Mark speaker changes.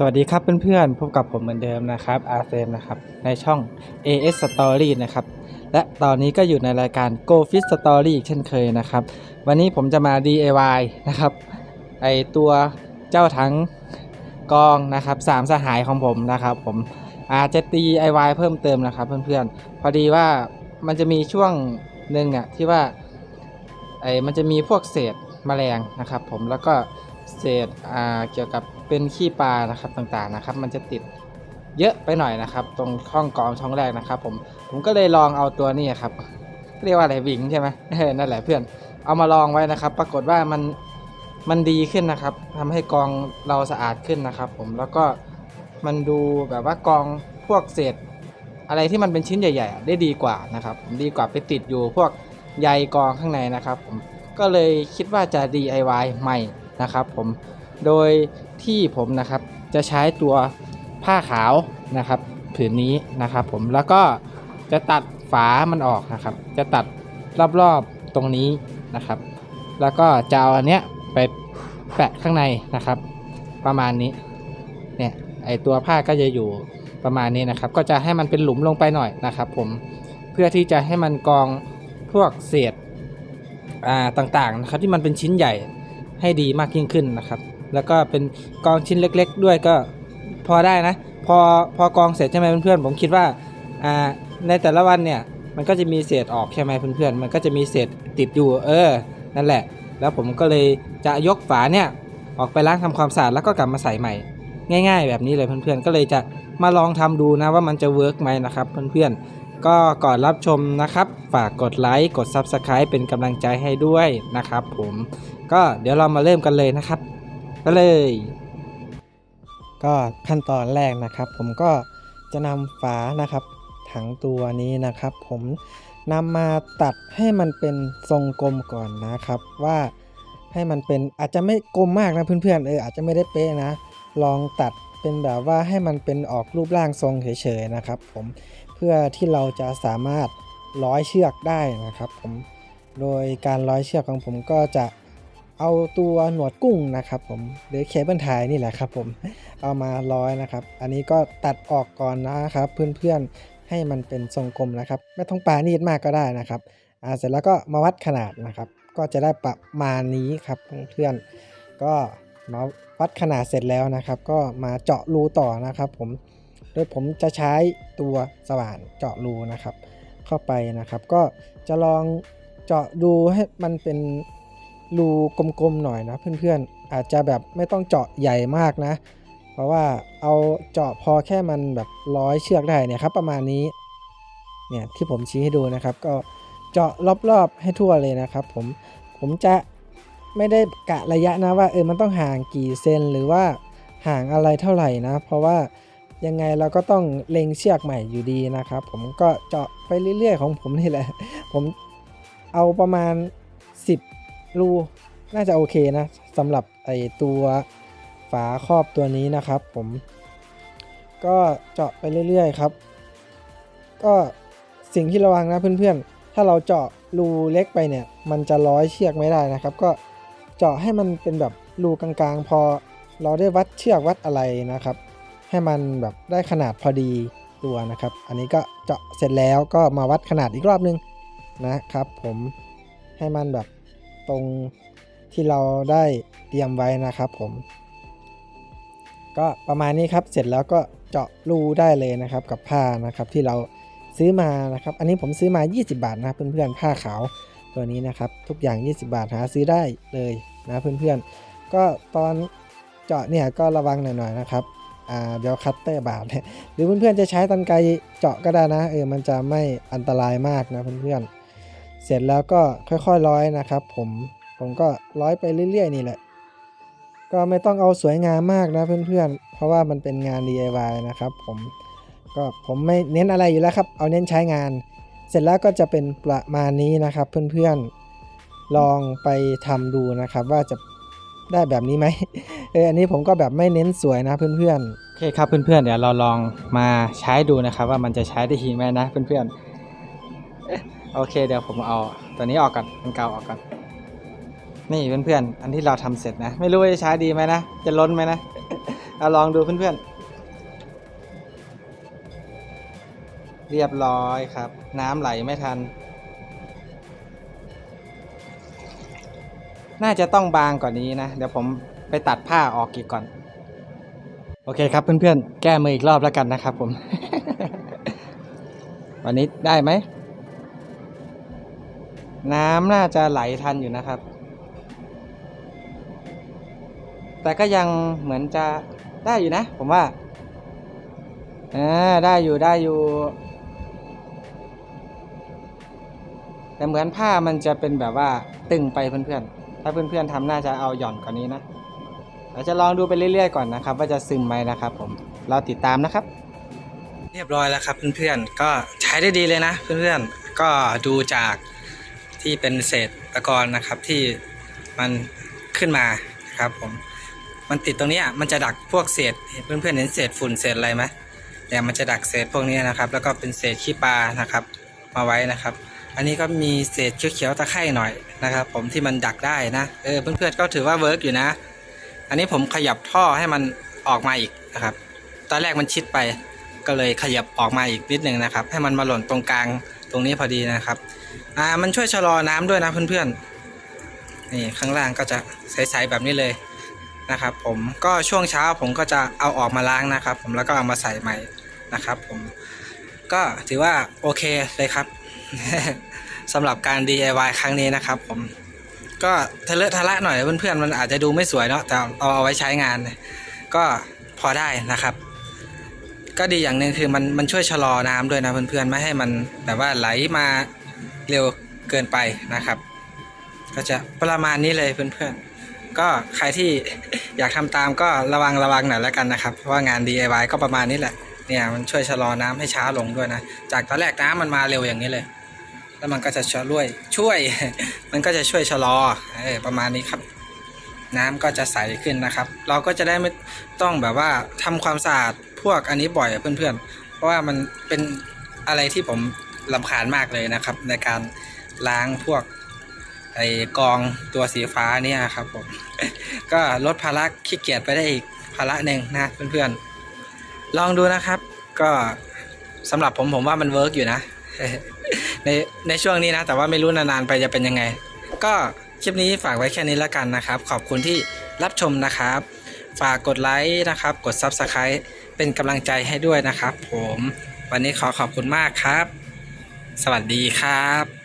Speaker 1: สวัสดีครับเพื่อนๆพบกับผมเหมือนเดิมนะครับอาเซมนะครับในช่อง AS Story นะครับและตอนนี้ก็อยู่ในรายการ Go Fit Story อีกเช่นเคยนะครับ วันนี้ผมจะมา DIY นะครับไอตัวเจ้าถังกองนะครับสามสหายของผมนะครับ ผมอาจจะ DIY เพิ่มเติมนะครับเพื่อนๆ พอดีว่ามันจะมีช่วงหนึ่งเนี่ยที่ว่าไอมันจะมีพวกเศษแมลงนะครับ ผมแล้วก็ เศษอ่าเกี่ยวกับเป็นขี้ปลานะครับต่างๆนะครับ มันจะติดเยอะไปหน่อยนะครับ ตรงช่องกรองช่องแรกนะครับ ผมผมก็เลยลองเอาตัวนี้ครับเรียกว่าอะไรวิงใช่ไหมนั่นแหละเพื่อนเอามาลองไว้นะครับ ปรากฏว่ามันมันดีขึ้นนะครับทำให้กองเราสะอาดขึ้นนะครับ ผมแล้วก็มันดูแบบว่ากองพวกเศษ อะไรที่มันเป็นชิ้นใหญ่ๆอ่ได้ดีกว่านะครับ ผมดีกว่าไปติดอยู่พวกใยกองข้างในนะครับ ผมก็เลยคิดว่าจะ DIY ใหม่ นะครับผมโดยที่ผมนะครับจะใช้ตัวผ้าขาวนะครับผืนนี้นะครับผมแล้วก็จะตัดฝามันออกนะครับ จะตัดรอบๆตรงนี้นะครับ แล้วก็จะเอาอันเนี้ยไปแปะข้างในนะครับ ประมาณนี้เนี่ยไอตัวผ้าก็จะอยู่ประมาณนี้นะครับ ก็จะให้มันเป็นหลุมลงไปหน่อยนะครับผมเพื่อที่จะให้มันกองพวกเศษอ่าต่างๆนะครับที่มันเป็นชิ้นใหญ่ ให้ดีมากยิ่งขึ้นนะครับ แล้วก็เป็นกองชิ้นเล็ก ๆ ด้วยก็พอได้นะ พอพอกองเสร็จใช่ไหมเพื่อนๆผมคิดว่าอ่าในแต่ละวันเนี่ยมันก็จะมีเศษออกใช่ไหมเพื่อนๆมันก็จะมีเศษติดอยู่เออ นั่นแหละ แล้วผมก็เลยจะยกฝาเนี่ยออกไปล้างทำความสะอาดแล้วก็กลับมาใส่ใหม่ ง่าย ๆ แบบนี้เลยเพื่อนๆก็เลยจะมาลองทำดูนะว่ามันจะเวิร์กไหมนะครับเพื่อนๆก็ก่อนรับชมนะครับ ฝากกดไลค์กด Subscribe เป็นกำลังใจให้ด้วยนะครับผม ก็เดี๋ยวเรามาเริ่มกันเลยนะครับไปเลย ก็ขั้นตอนแรกนะครับ ผมก็จะนำฝานะครับ ถังตัวนี้นะครับ ผมนำมาตัดให้มันเป็นทรงกลมก่อนนะครับ ว่าให้มันเป็นอาจจะไม่กลมมากนะเพื่อนๆเอออาจจะไม่ได้เป๊ะนะ ลองตัดเป็นแบบว่าให้มันเป็นออกรูปร่างทรงเฉยๆนะครับ ผมเพื่อที่เราจะสามารถร้อยเชือกได้นะครับ ผมโดยการร้อยเชือกของผมก็จะ เอาตัวหนวดกุ้งนะครับผมหรือเคเบิลไทยนี่แหละครับผมเอามาร้อยนะครับ อันนี้ก็ตัดออกก่อนนะครับเพื่อนๆให้มันเป็นทรงกลมนะครับ ไม่ต้องปานีดมากก็ได้นะครับอ่าเสร็จแล้วก็มาวัดขนาดนะครับ ก็จะได้ประมาณนี้ครับเพื่อนๆก็มาวัดขนาดเสร็จแล้วนะครับ ก็มาเจาะรูต่อนะครับผมโดยผมจะใช้ตัวสว่านเจาะรูนะครับ เข้าไปนะครับ ก็จะลองเจาะดูให้มันเป็น รูกลมๆหน่อยนะเพื่อนๆ อาจจะแบบไม่ต้องเจาะใหญ่มากนะ เพราะว่าเอาเจาะพอแค่มันแบบร้อยเชือกได้เนี่ยครับประมาณนี้เนี่ยที่ผมชี้ให้ดูนะครับ ก็เจาะรอบๆให้ทั่วเลยนะครับ ผมผมจะไม่ได้กะระยะนะว่าเออมันต้องห่างกี่เซนหรือว่าห่างอะไรเท่าไหร่นะ เพราะว่ายังไงเราก็ต้องเล็งเชือกใหม่อยู่ดีนะครับ ผมก็เจาะไปเรื่อยๆ ของผมนี่แหละ ผมเอาประมาณ 10 รูน่าจะโอเคนะสำหรับไอตัวฝาครอบตัวนี้นะครับผม ก็เจาะไปเรื่อยๆครับ ก็สิ่งที่ระวังนะเพื่อนๆ ถ้าเราเจาะรูเล็กไปเนี่ย มันจะร้อยเชือกไม่ได้นะครับ ก็เจาะให้มันเป็นแบบรูกลางๆ พอเราได้วัดเชือกวัดอะไรนะครับ ให้มันแบบได้ขนาดพอดีตัวนะครับ อันนี้ก็เจาะเสร็จแล้วก็มาวัดขนาดอีกรอบนึงนะครับ ผมให้มันแบบ ตรงที่เราได้เตรียมไว้นะครับผม ก็ประมาณนี้ครับเสร็จแล้วก็เจาะรูได้เลยนะครับกับผ้านะครับที่เราซื้อมานะครับ อันนี้ผมซื้อมา 20 บาทนะเพื่อนๆผ้าขาวตัวนี้นะครับทุกอย่าง 20 บาทหาซื้อได้เลยนะเพื่อนๆ ก็ตอนเจาะเนี่ยก็ระวังหน่อยๆนะครับอ่าเดี๋ยวคัตเตอร์บาดหรือเพื่อนๆจะใช้ตันไกเจาะก็ได้นะเออมันจะไม่อันตรายมากนะเพื่อนๆ เสร็จแล้วก็ค่อยๆร้อยนะครับ ผมผมก็ร้อยไปเรื่อย ๆ นี่แหละ ก็ไม่ต้องเอาสวยงามมากนะเพื่อนๆ เพราะว่ามันเป็นงาน DIY นะครับ ผมก็ผมไม่เน้นอะไรอยู่แล้วครับ เอาเน้นใช้งาน เสร็จแล้วก็จะเป็นประมาณนี้นะครับ เพื่อนๆลองไปทำดูนะครับ ว่าจะได้แบบนี้ไหมเอออันนี้ผมก็แบบไม่เน้นสวยนะเพื่อนๆโอเคครับเพื่อนๆเดี๋ยวเราลองมาใช้ดูนะครับ ว่ามันจะใช้ได้จริงไหมนะเพื่อนๆ โอเคเดี๋ยวผมเอาตัวนี้ออกก่อนมันเก่าออกก่อนนี่เพื่อนๆ อันที่เราทำเสร็จนะ ไม่รู้ว่าจะใช้ดีไหมนะ จะล้นไหมนะเอาลองดูเพื่อนๆ เรียบร้อยครับ น้ำไหลไม่ทัน น่าจะต้องบางกว่านี้นะ เดี๋ยวผมไปตัดผ้าออกอีกก่อน โอเคครับเพื่อนๆ แก้มืออีกรอบแล้วกันนะครับผม วันนี้ได้ไหม น้ำน่าจะไหลทันอยู่นะครับ แต่ก็ยังเหมือนจะได้อยู่นะ ผมว่าอ่าได้อยู่ได้อยู่ แต่เหมือนผ้ามันจะเป็นแบบว่าตึงไปเพื่อนๆ ถ้าเพื่อนๆทำน่าจะเอาหย่อนกว่านี้นะเราจะลองดูไปเรื่อยๆก่อนนะครับ ว่าจะซึมไหมนะครับ ผมเราติดตามนะครับ เรียบร้อยแล้วครับเพื่อนๆก็ใช้ได้ดีเลยนะ เพื่อนๆก็ดูจาก ที่เป็นเศษตะกอนนะครับที่มันขึ้นมาครับผมมันติดตรงนี้มันจะดักพวกเศษเพื่อนๆเห็นเศษฝุ่นเศษอะไรไหมเนี่ยมันจะดักเศษพวกนี้นะครับ แล้วก็เป็นเศษขี้ปลานะครับ มาไว้นะครับ อันนี้ก็มีเศษเขียวๆตะไคร่หน่อยนะครับ ผมที่มันดักได้นะเออเพื่อนๆก็ถือว่าเวิร์กอยู่นะ อันนี้ผมขยับท่อให้มันออกมาอีกนะครับ ตอนแรกมันชิดไปก็เลยขยับออกมาอีกนิดหนึ่งนะครับ ให้มันมาหล่นตรงกลางตรงนี้พอดีนะครับ อ่ามันช่วยชะลอน้ำด้วยนะเพื่อนๆนี่ข้างล่างก็จะใสๆแบบนี้เลยนะครับ ผมก็ช่วงเช้าผมก็จะเอาออกมาล้างนะครับ ผมแล้วก็เอามาใส่ใหม่นะครับ ผมก็ถือว่าโอเคเลยครับสำหรับการ DIY ครั้งนี้นะครับ ผมก็ทะเลทะละหน่อยเพื่อนๆมันอาจจะดูไม่สวยเนาะแต่เอาเอาไว้ใช้งาน ก็พอได้นะครับ ก็ดีอย่างหนึ่งคือมันมันช่วยชะลอน้ำด้วยนะเพื่อนๆไม่ให้มันแบบว่าไหลมา เร็วเกินไปนะครับ ก็จะประมาณนี้เลยเพื่อนๆ ก็ใครที่อยากทำตามก็ระวังระวังหน่อยแล้วกันนะครับ เพราะว่างาน DIY ก็ประมาณนี้แหละ เนี่ยมันช่วยชะลอน้ำให้ช้าลงด้วยนะ จากตอนแรกน้ำมันมาเร็วอย่างนี้เลย แล้วมันก็จะช่วยช่วย มันก็จะช่วยชะลอเออประมาณนี้ครับน้ำก็จะใสขึ้นนะครับ เราก็จะได้ไม่ต้องแบบว่าทำความสะอาดพวกอันนี้บ่อยเพื่อนๆ เพราะว่ามันเป็นอะไรที่ผม ลำคาญมากเลยนะครับ ในการล้างพวกไอกองตัวสีฟ้าเนี่ยครับผม ก็ลดภาระขี้เกียจไปได้อีกภาระหนึ่งนะเพื่อนๆ ลองดูนะครับ ก็สำหรับผมผมว่ามันเวิร์กอยู่นะ ในในช่วงนี้นะ แต่ว่าไม่รู้นานๆไปจะเป็นยังไง ก็คลิปนี้ฝากไว้แค่นี้แล้วกันนะครับ ขอบคุณที่รับชมนะครับ ฝากกดไลค์นะครับ กด Subscribe เป็นกำลังใจให้ด้วยนะครับผม วันนี้ขอขอบคุณมากครับ สวัสดีครับ